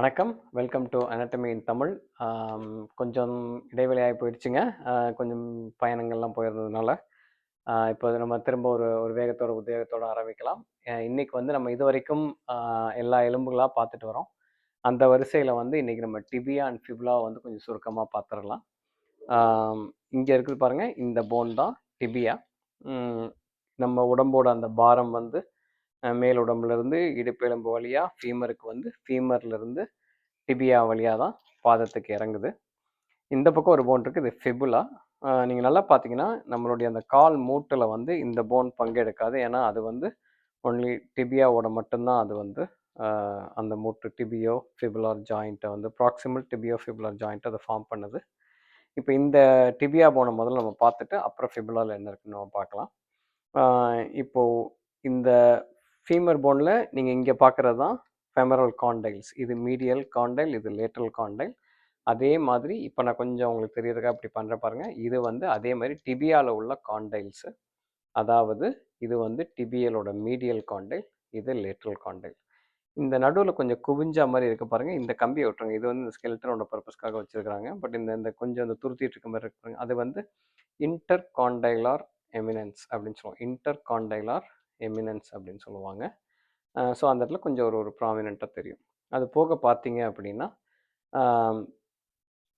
வணக்கம். Welcome to anatomy in Tamil கொஞ்சம் இடைவெளியாகி போயிடுச்சுங்க. கொஞ்சம் பயணங்கள்லாம் போயிருந்ததுனால. இப்போ நம்ம திரும்ப ஒரு ஒரு வேகத்தோட உத்வேகத்தோட ஆரம்பிக்கலாம். இன்றைக்கி இன்னைக்கு வந்து நம்ம இது வரைக்கும் எல்லா எலும்புகளாக பார்த்துட்டு வரோம். அந்த வரிசையில் வந்து இன்னைக்கு நம்ம டிபியா அண்ட் ஃபிப்லா வந்து கொஞ்சம் சுருக்கமாக பார்த்துடலாம். இங்கே இருக்குது பாருங்கள் இந்த போன் தான் டிபியா நம்ம உடம்போட அந்த பாரம் வந்து மேல் உடம்புலேருந்து இடுப்பெலும்பு வழியாக ஃபீமருக்கு வந்து ஃபீமர்லேருந்து டிபியா வழியாக தான் பாதத்துக்கு இறங்குது. இந்த பக்கம் ஒரு போன் இருக்குது இது ஃபிபுலா நீங்கள் நல்லா பார்த்தீங்கன்னா நம்மளுடைய அந்த கால் மூட்டில் வந்து இந்த போன் பங்கெடுக்காது. ஏன்னா அது வந்து ஒன்லி டிபியாவோட மட்டும்தான் அது வந்து அந்த மூட்டு டிபியோ ஃபிபுலார் ஜாயிண்ட்டை வந்து ப்ராக்சிமல் டிபியோ ஃபிபுலார் ஜாயிண்ட்டை அதை ஃபார்ம் பண்ணுது. இப்போ இந்த டிபியா போனை முதல்ல நம்ம பார்த்துட்டு அப்புறம் ஃபிபுலாவில் என்ன இருக்குன்னு நம்ம பார்க்கலாம். இப்போது இந்த ஃபீமர் போனில் நீங்கள் இங்கே பார்க்குறது தான் ஃபெமரல் காண்டைல்ஸ் இது மீடியல் காண்டைல் இது லேட்டரல் காண்டைல் அதே மாதிரி இப்போ நான் கொஞ்சம் உங்களுக்கு தெரியறதுக்காக அப்படி பண்ணுற பாருங்கள் இது வந்து அதே மாதிரி டிபியாவில் உள்ள காண்டைல்ஸு அதாவது இது வந்து டிபியலோட மீடியல் காண்டைல் இது லேட்ரல் காண்டைல் இந்த நடுவில் கொஞ்சம் குவிஞ்ச மாதிரி இருக்க பாருங்கள் இந்த கம்பியை விட்டுருங்க. இது வந்து இந்த ஸ்கெல்டனோட பர்பஸ்க்காக வச்சுருக்குறாங்க. பட் இந்த இந்த கொஞ்சம் இந்த துருத்திட்டு இருக்க மாதிரி இருக்கு பாருங்க. அது வந்து இன்டர் காண்டைலார் எமினன்ஸ் அப்படின்னு சொல்லுவோம் இன்டர் காண்டைலார் எமினன்ஸ் அப்படின்னு சொல்லுவாங்க. ஸோ அந்த இடத்துல கொஞ்சம் ஒரு ஒரு ப்ராமினெண்ட்டாக தெரியும். அது போக பார்த்தீங்க அப்படின்னா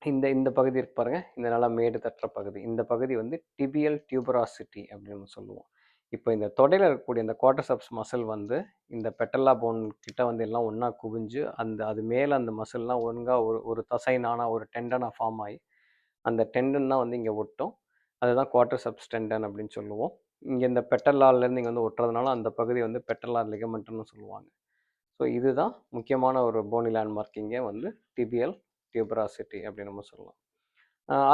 இந்த இந்த பகுதி இருக்கு பாருங்கள் இந்த நல்லா மேடு தட்டுற பகுதி. இந்த பகுதி வந்து டிபியல் டியூபராசிட்டி அப்படின்னு சொல்லுவோம். இப்போ இந்த தொடையில் இருக்கக்கூடிய இந்த குவார்டர்சப்ஸ் மசில் வந்து இந்த பெட்டல்லா போன் கிட்ட வந்து எல்லாம் ஒன்றா குவிஞ்சு அந்த அது மேலே அந்த மசில்லாம் ஒழுங்காக ஒரு ஒரு தசைனானா ஒரு டெண்டனாக ஃபார்ம் ஆகி அந்த டெண்டன் தான் வந்து இங்கே ஒட்டும். அதுதான் குவார்டர்சப்ஸ் டெண்டன் அப்படின்னு சொல்லுவோம். இங்கே இந்த பெட்டல்லாலேருந்து இங்கே வந்து ஒட்டுறதுனால அந்த பகுதி வந்து பெட்டல்லா லிகமெண்ட்னு சொல்லுவாங்க. ஸோ இதுதான் முக்கியமான ஒரு போனி லேண்ட்மார்க்கிங்கே வந்து டிபிஎல் டியூபராசிட்டி அப்படின்னு நம்ம சொல்லலாம்.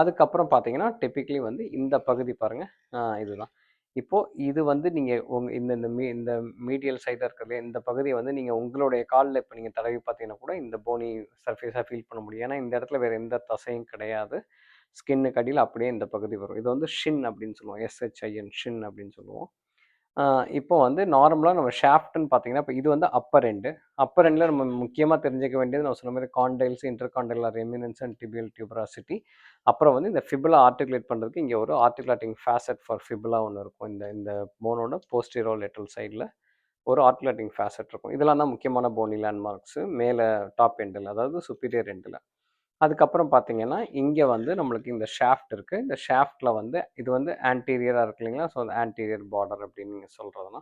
அதுக்கப்புறம் பார்த்தீங்கன்னா டிப்பிக்கலி வந்து இந்த பகுதி பாருங்கள் இதுதான். இப்போது இது வந்து நீங்கள் உங்கள் இந்த இந்த மீ இந்த மீடியல் சைடாக இருக்கிறது இந்த பகுதியை வந்து நீங்கள் உங்களுடைய காலில் இப்போ நீங்கள் தடவி பார்த்தீங்கன்னா கூட இந்த போனி சர்ஃபேஸாக ஃபீல் பண்ண முடியும். ஏன்னா இந்த இடத்துல வேறு எந்த தசையும் கிடையாது. ஸ்கின்னுக்கு அடியில் அப்படியே இந்த பகுதி வரும். இது வந்து ஷின் அப்படின்னு சொல்லுவோம். எஸ்ஹெச்ஐஎன் ஷின் அப்படின்னு சொல்லுவோம். இப்போ வந்து நார்மலாக நம்ம ஷாஃப்ட்னு பார்த்தீங்கன்னா இப்போ இது வந்து அப்பர் எண்டு அப்பர் எண்டில் நம்ம முக்கியமாக தெரிஞ்சிக்க வேண்டியது நான் சொன்ன மாதிரி condyles intercondylar eminence and tibial tuberosity அப்புறம் வந்து இந்த ஃபிபுலா ஆர்டிகுலேட் பண்ணுறதுக்கு இங்கே ஒரு ஆர்டிகுலேட்டிங் ஃபேசட் ஃபார் ஃபிபுலா ஒன்று இருக்கும். இந்த இந்த போனோட போஸ்டீரோ லெட்டல் சைடில் ஒரு ஆர்டிகுலேட்டிங் ஃபேசட் இருக்கும். இதெல்லாம் தான் முக்கியமான போனி லேண்ட்மார்க்ஸு மேலே டாப் எண்டில் அதாவது சுப்பீரியர் எண்டில் அதுக்கப்புறம் பார்த்தீங்கன்னா இங்கே வந்து நம்மளுக்கு இந்த ஷாஃப்ட் இருக்குது இந்த ஷாஃப்டில் வந்து இது வந்து ஆன்டீரியராக இருக்கு இல்லைங்களா? ஸோ ஆன்டீரியர் பார்டர் அப்படின்னு நீங்கள் சொல்கிறதுனா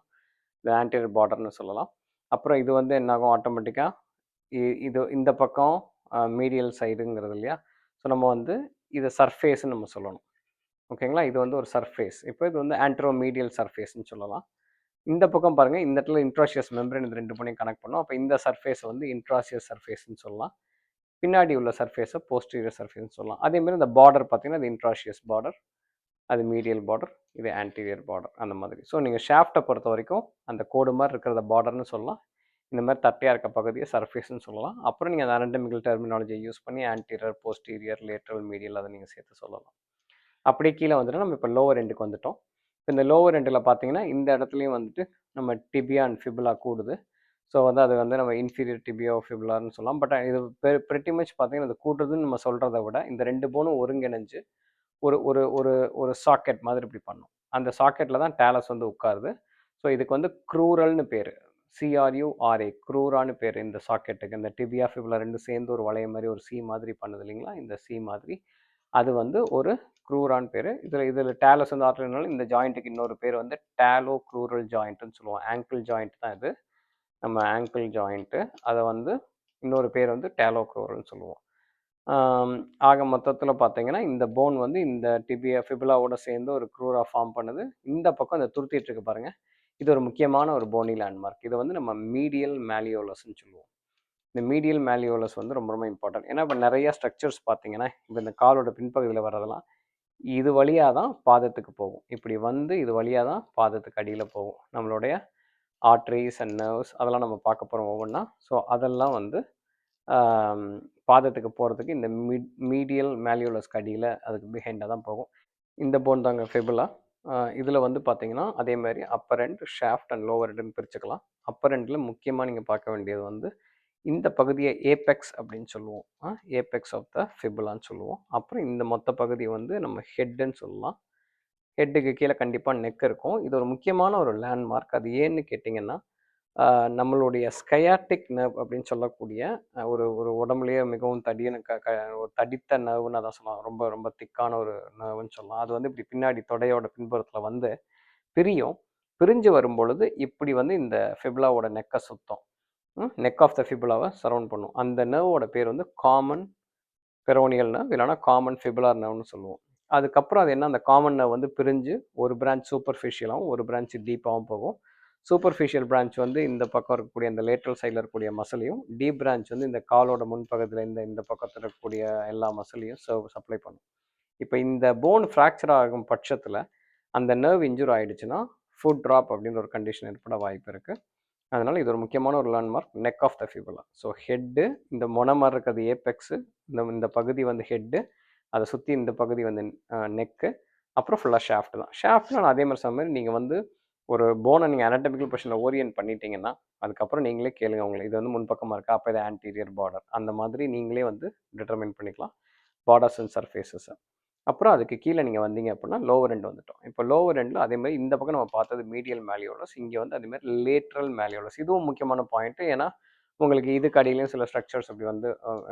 இந்த ஆன்டீரியர் பார்டர்னு சொல்லலாம். அப்புறம் இது வந்து என்னாகும்? ஆட்டோமேட்டிக்காக இது இந்த பக்கம் மீடியல் சைடுங்கிறது இல்லையா? ஸோ நம்ம வந்து இதை சர்ஃபேஸ்ன்னு நம்ம சொல்லணும். ஓகேங்களா? இது வந்து ஒரு சர்ஃபேஸ். இப்போ இது வந்து ஆன்ட்ரோ மீடியல் சர்ஃபேஸ்ன்னு சொல்லலாம். இந்த பக்கம் பாருங்கள் இந்த இடத்துல இன்ட்ராஷியஸ் மெம்பரேன் இது ரெண்டு பண்ணி கனெக்ட் பண்ணோம். அப்போ இந்த சர்ஃபேஸ் வந்து இன்ட்ராசியஸ் சர்ஃபேஸ்ன்னு சொல்லலாம். பின்னாடி உள்ள சர்ஃபேஸை போஸ்டீரியர் சர்ஃபேஸ்னு சொல்லலாம். அதே மாதிரி இந்த பார்டர் பார்த்தீங்கன்னா அது இன்ட்ராஷியஸ் பார்டர் அது மீடியல் பார்டர் இது ஆன்டீரியர் பார்டர் அந்த மாதிரி. ஸோ நீங்கள் ஷாஃப்ட்டை பொறுத்த வரைக்கும் அந்த கோடு மாதிரி இருக்கிறத பார்டர்னு சொல்லலாம். இந்த மாதிரி தட்டையாக இருக்க பகுதியை சர்ஃபேஸ்னு சொல்லலாம். அப்புறம் நீங்கள் அந்த அனண்டமிக்கல் டெர்மினாலஜியை யூஸ் பண்ணி ஆன்டீரியர் போஸ்டீரியர் லேட்ரல் மீடியல் அதை நீங்கள் சேர்த்து சொல்லலாம். அப்படியே கீழே வந்துட்டு நம்ம இப்போ லோவர் எண்டுக்கு வந்துட்டோம். இப்போ இந்த லோவர் எண்டில் பார்த்தீங்கன்னா இந்த இடத்துலையும் வந்துட்டு நம்ம டிபியா அண்ட் ஃபிபுலா கூடுது. ஸோ வந்து அது வந்து நம்ம இன்ஃபீரியர் டிபியோ ஃபிபுலார்னு சொல்லலாம். பட் இது ப்ரெட்டி மச் பார்த்தீங்கன்னா இந்த கூட்டுறதுன்னு நம்ம சொல்கிறத விட இந்த ரெண்டு போனும் ஒருங்கிணைஞ்சு ஒரு ஒரு ஒரு ஒரு சாக்கெட் மாதிரி இப்படி பண்ணும். அந்த சாக்கெட்டில் தான் டேலஸ் வந்து உட்காருது. ஸோ இதுக்கு வந்து க்ரூரல்னு பேர். சிஆர்யூஆர்ஏ க்ரூரான்னு பேர் இந்த சாக்கெட்டுக்கு இந்த டிபியா ஃபிபுலா ரெண்டு சேர்ந்து ஒரு வளைய மாதிரி ஒரு சி மாதிரி பண்ணுது இல்லைங்களா? இந்த சி மாதிரி. அது வந்து ஒரு க்ரூரான் பேர். இதில் இதில் டேலஸ் வந்து ஆற்றுனாலும் இந்த ஜாயிண்ட்டுக்கு இன்னொரு பேர் வந்து டேலோ க்ரூரல் ஜாயிண்ட்டுன்னு சொல்லுவோம். ஆங்கிள் ஜாயிண்ட் தான் இது. நம்ம ஆங்கிள் ஜாயிண்ட்டு அதை வந்து இன்னொரு பேர் வந்து டேலோக்ரோரல்னு சொல்லுவோம். ஆக மொத்தத்தில் பார்த்தீங்கன்னா இந்த போன் வந்து இந்த டிபியா ஃபிபிலாவோட சேர்ந்து ஒரு க்ரூரா ஃபார்ம் பண்ணுது. இந்த பக்கம் இந்த துருத்திட்டு இருக்கு பாருங்க. இது ஒரு முக்கியமான ஒரு போனி லேண்ட்மார்க் இது வந்து நம்ம மீடியல் மேலியோலஸ்ன்னு சொல்லுவோம். இந்த மீடியல் மேலியோலஸ் வந்து ரொம்ப ரொம்ப இம்பார்ட்டன்ட் ஏன்னா இப்போ நிறைய ஸ்ட்ரக்சர்ஸ் பார்த்தீங்கன்னா இப்போ இந்த காலோட பின்பகுதியில் வர்றதெல்லாம் இது வழியாக தான் பாதத்துக்கு போகும். இப்படி வந்து இது வழியாக தான் பாதத்துக்கு அடியில் போகும். நம்மளுடைய ஆர்ட்ரிஸ் அண்ட் நர்வ்ஸ் அதெல்லாம் நம்ம பார்க்க போகிறோம் ஒவ்வொன்றா ஸோ அதெல்லாம் வந்து பாதத்துக்கு போகிறதுக்கு இந்த மீட் மீடியல் மேலியூலஸ் அடியில் அதுக்கு பிஹைண்டாக தான் போகும். இந்த போன் தாங்க ஃபெபுலா இதில் வந்து பார்த்தீங்கன்னா அதே மாதிரி அப்பர் ரெண்டு ஷாஃப்ட் அண்ட் லோவர் எண்டுன்னு பிரிச்சுக்கலாம். அப்பர் ரெண்டில் முக்கியமாக நீங்கள் பார்க்க வேண்டியது வந்து இந்த பகுதியை ஏபெக்ஸ் அப்படின்னு சொல்லுவோம். ஏபெக்ஸ் ஆஃப் த ஃபிபுலான்னு சொல்லுவோம். அப்புறம் இந்த மொத்த பகுதி வந்து நம்ம ஹெட்டுன்னு சொல்லலாம். ஹெட்டுக்கு கீழே கண்டிப்பாக நெக் இருக்கும். இது ஒரு முக்கியமான ஒரு லேண்ட்மார்க் அது ஏன்னு கேட்டிங்கன்னா நம்மளுடைய ஸ்கயாட்டிக் நர்வ் அப்படின்னு சொல்லக்கூடிய ஒரு ஒரு உடம்புலேயே மிகவும் தடியன க க ஒரு தடித்த நர்வுன்னு அதான் சொல்லலாம். ரொம்ப ரொம்ப திக்கான ஒரு நர்வுன்னு சொல்லலாம். அது வந்து இப்படி பின்னாடி தொடையோட பின்புறத்தில் வந்து பிரியும். பிரிஞ்சு வரும் பொழுது இப்படி வந்து இந்த ஃபிபுலாவோட நெக்கை சுத்தம். நெக் ஆஃப் த ஃபிபுலாவை சரவுண்ட் பண்ணும். அந்த நர்வோட பேர் வந்து காமன் பெரோனியல் நர்வ் இல்லைனா காமன் ஃபிபுலார் நர்வ்னு சொல்லுவோம். அதுக்கப்புறம் அது என்ன அந்த காமன் வந்து பிரிஞ்சு ஒரு பிரான்ச் சூப்பர்ஃபிஷியலாகவும் ஒரு பிரான்ச் டீப்பாகவும் போகும். சூப்பர்ஃபிஷியல் பிரான்ச் வந்து இந்த பக்கம் இருக்கக்கூடிய இந்த லேட்ரல் சைடில் இருக்கக்கூடிய மசிலையும் டீப் பிரான்ச் வந்து இந்த காலோட முன்பகுதியில் இந்த இந்த பக்கத்தில் இருக்கக்கூடிய எல்லா மசிலையும் சர்வ் சப்ளை பண்ணும். இப்போ இந்த போன் ஃப்ராக்சர் ஆகும் பட்சத்தில் அந்த நர்வ் இன்ஜூர் ஆகிடுச்சுன்னா ஃபுட் ட்ராப் அப்படின்னு ஒரு கண்டிஷன் ஏற்பட வாய்ப்பு இருக்குது அதனால் இது ஒரு முக்கியமான ஒரு landmark neck of the fibula so head இந்த மொன மாதிரி இருக்கிறது ஏபெக்ஸு இந்த இந்த பகுதி வந்து ஹெட்டு அதை சுற்றி இந்த பகுதி வந்து நெக்கு அப்புறம் ஃபுல்லாக ஷாஃப்ட் தான். ஷாஃப்ட்னா நான் அதே மாதிரி சொன்ன மாதிரி நீங்கள் வந்து ஒரு போனை நீங்கள் anatomical பொசிஷனில் ஓரியன்ட் பண்ணிட்டீங்கன்னா அதுக்கப்புறம் நீங்களே கேளுங்க உங்களுக்கு இது வந்து முன்பக்கமாக இருக்கா? அப்போ இது ஆன்டீரியர் பார்டர் அந்த மாதிரி நீங்களே வந்து டிட்டர்மைன் பண்ணிக்கலாம். பார்டர்ஸ் அண்ட் சர்ஃபேஸஸை அப்புறம் அதுக்கு கீழே நீங்கள் வந்தீங்க அப்படின்னா லோவர் எண்ட் வந்துட்டோம். இப்போ லோவர் எண்டில் அதே மாதிரி இந்த பக்கம் நம்ம பார்த்தது மீடியல் மேலியோலஸ் இங்கே வந்து அதேமாதிரி லேட்ரல் மேலியோலஸ் இதுவும் முக்கியமான பாயிண்ட்டு ஏன்னா உங்களுக்கு இதுக்கு அடியிலையும் சில ஸ்ட்ரக்சர்ஸ் அப்படி வந்து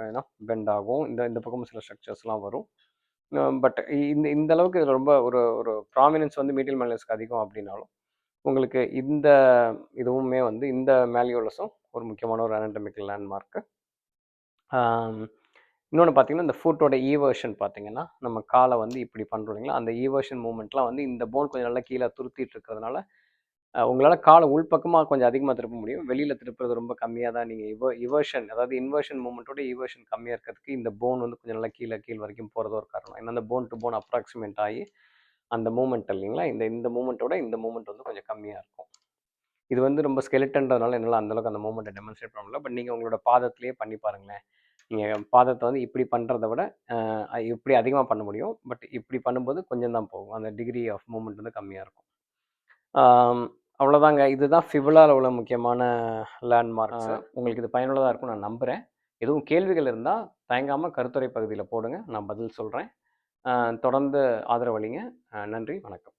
ஏன்னா பெண்ட் ஆகும். இந்த இந்த பக்கமும் சில ஸ்ட்ரக்சர்ஸ்லாம் வரும். பட் இந்த இந்த அளவுக்கு இதில் ரொம்ப ஒரு ஒரு ப்ராமினன்ஸ் வந்து மீடியல் மேலியஸ்க்கு அதிகம் அப்படின்னாலும் உங்களுக்கு இந்த இதுவுமே வந்து இந்த மேலியோலஸும் ஒரு முக்கியமான ஒரு anatomical லேண்ட்மார்க்கு இன்னொன்று பார்த்தீங்கன்னா இந்த ஃபுட்டோட ஈவர்ஷன் பார்த்தீங்கன்னா நம்ம காலை வந்து இப்படி பண்ணுறோம் இல்லைங்களா? அந்த ஈவர்ஷன் மூமெண்ட்லாம் வந்து இந்த போன் கொஞ்சம் நல்லா கீழே துருத்திட்டு இருக்கிறதுனால உங்களால் காலை உள்பக்கமாக கொஞ்சம் அதிகமாக திருப்ப முடியும். வெளியில் திருப்புறது ரொம்ப கம்மியாக தான் நீங்கள் இவ இவர்ஷன் அதாவது இன்வர்ஷன் மூமெண்ட்டோட இவர்ஷன் கம்மியாக இருக்கிறதுக்கு இந்த போன் வந்து கொஞ்சம் நல்லா கீழே கீழ் வரைக்கும் போகிறது ஒரு காரணம். ஏன்னா அந்த போன் டு போன் அப்ராக்சிமேட் ஆகி அந்த மூமெண்ட் இல்லைங்களா? இந்த இந்த மூமெண்ட்டோட இந்த மூமெண்ட் வந்து கொஞ்சம் கம்மியாக இருக்கும். இது வந்து ரொம்ப ஸ்கெலிட்டன்றதுனால என்னால் அந்தளவுக்கு அந்த மூமெண்ட்டை டெமான்ஸ்ட்ரேட் பண்ண முடியல. பட் நீங்கள் உங்களோட பாதத்திலேயே பண்ணி பாருங்களேன். நீங்கள் பாதத்தை வந்து இப்படி பண்ணுறத விட இப்படி அதிகமாக பண்ண முடியும். பட் இப்படி பண்ணும்போது கொஞ்சம் தான் போகும். அந்த டிகிரி ஆஃப் மூமெண்ட் வந்து கம்மியாக இருக்கும். அவ்வளோதாங்க. இதுதான் ஃபிபுலாவில் உள்ள முக்கியமான லேண்ட்மார்க்ஸ் உங்களுக்கு இது பயனுள்ளதாக இருக்கும் நான் நம்புகிறேன் எதுவும் கேள்விகள் இருந்தால் தயங்காமல் கருத்துரை பகுதியில் போடுங்க. நான் பதில் சொல்கிறேன் தொடர்ந்து ஆதரவளிங்க. நன்றி. வணக்கம்.